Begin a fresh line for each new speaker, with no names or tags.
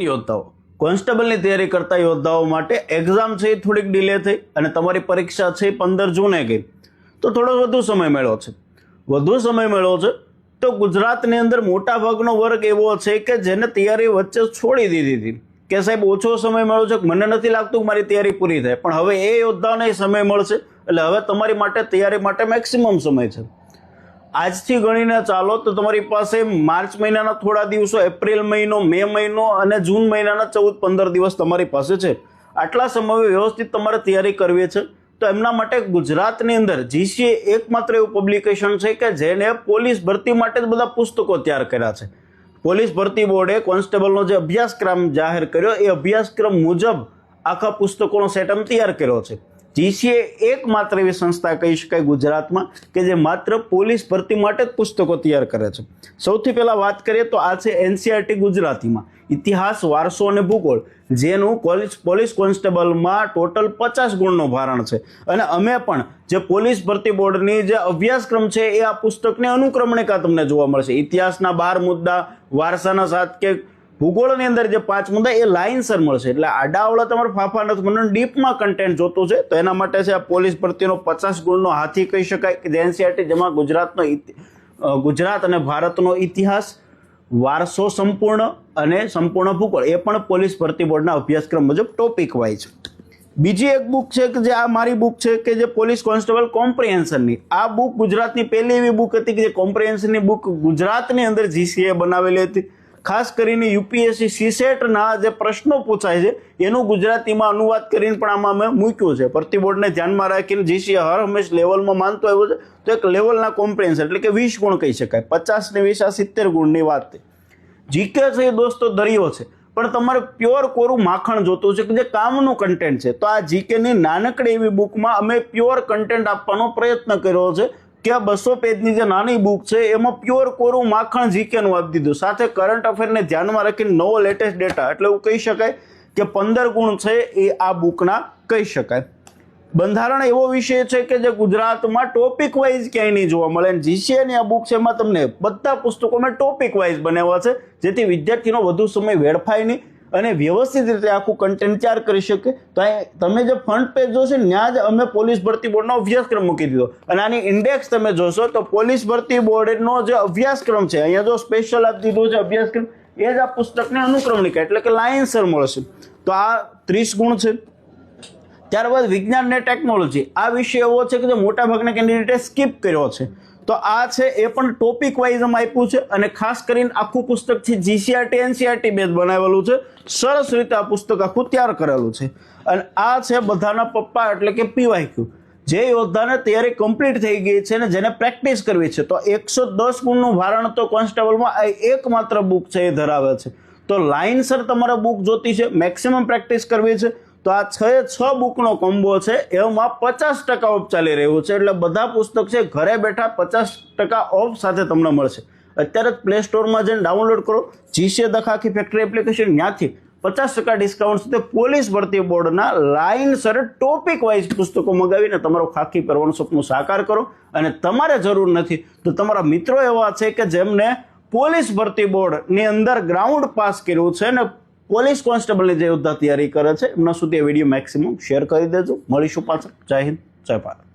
યોદ્ધાઓ. કોન્સ્ટેબલની તૈયારી કરતા યોદ્ધાઓ માટે એક્ઝામ છે એ થોડીક ડિલે થઈ અને તમારી પરીક્ષા છે એ પંદર જૂને ગઈ. તો થોડો વધુ સમય મળ્યો છે. વધુ સમય મળ્યો છે તો ગુજરાતની અંદર મોટા ભાગનો વર્ગ એવો છે કે જેને તૈયારી વચ્ચે છોડી દીધી હતી. કે સાહેબ, ઓછો સમય મળ્યો છે, મને નથી લાગતું કે મારી તૈયારી પૂરી થાય. પણ હવે એ યોદ્ધાઓને સમય મળશે, એટલે હવે તમારી માટે તૈયારી માટે મેક્સિમમ સમય છે. આજથી ગણીને ચાલો તો તમારી પાસે માર્ચ મહિનાના થોડા દિવસો, એપ્રિલ મહિનો, મે મહિનો અને જૂન મહિનાના ચૌદ, પંદર દિવસ તમારી પાસે છે. આટલા સમયે વ્યવસ્થિત તમારે તૈયારી કરવી છે. તો એમના માટે ગુજરાતની અંદર જીસીએ એકમાત્ર એવું પબ્લિકેશન છે કે જેને પોલીસ ભરતી માટે જ બધા પુસ્તકો તૈયાર કર્યા છે. પોલીસ ભરતી બોર્ડે કોન્સ્ટેબલનો જે અભ્યાસક્રમ જાહેર કર્યો, એ અભ્યાસક્રમ મુજબ આખા પુસ્તકોનો સેટઅપ તૈયાર કર્યો છે. જીસીએ એકમાત્ર એવી સંસ્થા કહી શકાય ગુજરાતમાં કે જે માત્ર પોલીસ ભરતી માટે જ પુસ્તકો તૈયાર કરે છે. સૌથી પહેલાં વાત કરીએ તો આ છે એનસીઆરટી ગુજરાતીમાં. ઇતિહાસ, વારસો અને ભૂગોળ, જેનું કોલેજ પોલીસ કોન્સ્ટેબલમાં ટોટલ પચાસ ગુણનું ભારણ છે. અને અમે પણ જે પોલીસ ભરતી બોર્ડની જે અભ્યાસક્રમ છે એ આ પુસ્તકની અનુક્રમણિકા તમને જોવા મળશે. ઇતિહાસના બાર મુદ્દા, વારસાના સાત કે ભૂગોળની અંદર જે પાંચ મુદ્દા, એ લાઇનસર મળશે. એટલે આડાવડા તમારે ફાફા નથી મને ડીપમાં કન્ટેન્ટ જોતું છે, તો એના માટે છે આ પોલીસ ભરતીનો પચાસ ગુણનો હાથી કહી શકાય કે એનસીઆરટી જેમાં ગુજરાતનો ગુજરાત અને ભારતનો ઇતિહાસ વારસો સંપૂર્ણ અને સંપૂર્ણ ભૂગોળ, એ પણ પોલીસ ભરતી બોર્ડના અભ્યાસક્રમ મુજબ ટોપિક વાઇઝ બીજી એક બુક છે કે જે આ મારી બુક છે કે જે પોલીસ કોન્સ્ટેબલ કોમ્પ્રિહેન્શનની, આ બુક ગુજરાતની પહેલી એવી બુક હતી કે જે કોમ્પ્રિહેન્શનની બુક ગુજરાતની અંદર જીસીએ બનાવેલી હતી. ખાસ કરીને યુપીએસસી સીસેટના જે પ્રશ્નો પૂછાય છે, એનું ગુજરાતીમાં અનુવાદ કરીને પણ આમાં અમે મૂક્યું છે. ભરતી બોર્ડને ધ્યાનમાં રાખીને જીસીએ હર હંમેશ લેવલમાં માનતો આવ્યો છે. તો એક લેવલના કોમ્પ્રેન્સ એટલે કે વીસ ગુણ કહી શકાય. પચાસ ને વીસ આ સિત્તેર ગુણની વાત જીકે છે એ દોસ્તો દરિયો છે. પણ તમારે પ્યોર કોરું માખણ જોતું છે કે જે કામનું કન્ટેન્ટ છે. તો આ જીકેની નાનકડી એવી બુકમાં અમે પ્યોર કન્ટેન્ટ આપવાનો પ્રયત્ન કર્યો છે. કે આ બસો પેજની જે નાની બુક છે, એમાં પ્યોર કોરું માખણ જીકેનું આપી દીધું. સાથે કરંટ અફેરને ધ્યાનમાં રાખીને નવો લેટેસ્ટ ડેટા એટલે એવું કહી શકાય કે પંદર ગુણ છે એ આ બુકના કહી શકાય. બંધારણ એવો વિષય છે કે જે ગુજરાતમાં ટોપિક વાઇઝ ક્યાંય નહીં જોવા મળે. અને જીસીએની આ બુક છે, એમાં તમને બધા પુસ્તકોમાં ટોપિક વાઇઝ બનાવ્યા છે, જેથી વિદ્યાર્થીનો વધુ સમય વેડફાય નહીં. અને વ્યવસ્થિત રીતે આખું કન્ટેન્ટ તૈયાર કરી શકે, તો તમે જે ફ્રન્ટ પેજ જોશો ત્યાં જ અમે પોલીસ ભરતી બોર્ડનો અભ્યાસક્રમ મૂકી દીધો. અને આની ઇન્ડેક્સ તમે જોશો તો પોલીસ ભરતી બોર્ડનો જે અભ્યાસક્રમ છે, અહીંયા જો સ્પેશિયલ આપી દીધો છે અભ્યાસક્રમ, એ જ આ પુસ્તકને અનુક્રમણિકા એટલે કે લાયન્સર મળશે તો આ ત્રીસ ગુણ છે. ત્યારબાદ વિજ્ઞાન ને ટેકનોલોજી આ વિષય એવો છે કે જે મોટાભાગના કેન્ડિડેટે સ્કીપ કર્યો છે. તો આ છે એ પણ ટોપિક વાઇઝ એમ આપ્યું છે અને ખાસ કરીને આખું પુસ્તક છે જીસીઆરટી એનસીઆરટી બેઝ બનાવેલું છે. સરસ રીતે આ પુસ્તક આખું તૈયાર કરેલું છે. અને આ છે બધાના પપ્પા એટલે કે પીવાયક્યુ જે યોદ્ધાને તૈયારી કમ્પ્લીટ થઈ ગઈ છે ને જેને પ્રેક્ટિસ કરવી છે, તો એકસો દસ ગુણનું ભારણ તો કોન્સ્ટેબલમાં આ એકમાત્ર બુક છે એ ધરાવે છે. તો લાઇનસર તમારે બુક જોતી છે મેક્સિમમ પ્રેક્ટિસ કરવી છે. તો આ છ એ છ બુકનો કોમ્બો છે. એમાં પચાસ ટકા ઓફ ચાલી રહ્યું છે. એટલે બધા પુસ્તક છે, ઘરે બેઠા પચાસ ટકા ઓફ સાથે તમને મળશે. અત્યારે જ પ્લે સ્ટોરમાં જઈને ડાઉનલોડ કરો. જીસીએ દખાખી ફેક્ટરી એપ્લિકેશન ત્યાંથી પચાસ ટકા ડિસ્કાઉન્ટ સાથે પોલીસ ભરતી બોર્ડના લાઇન સર ટોપિક વાઇઝ પુસ્તકો મગાવીને તમારો ખાખી કરવાનું સપનું સાકાર કરો. અને તમારે જરૂર નથી તો તમારા મિત્રો એવા છે કે જેમને પોલીસ ભરતી બોર્ડની અંદર ગ્રાઉન્ડ પાસ કર્યું છે ને પોલીસ કોન્સ્ટેબલની જે યોદ્ધા તૈયારી કરે છે. એમના સુધી આ વીડિયો મેક્સિમમ શેર કરી દેજો. મળીશું પાછળ. જય હિન્દ. જય ભારત.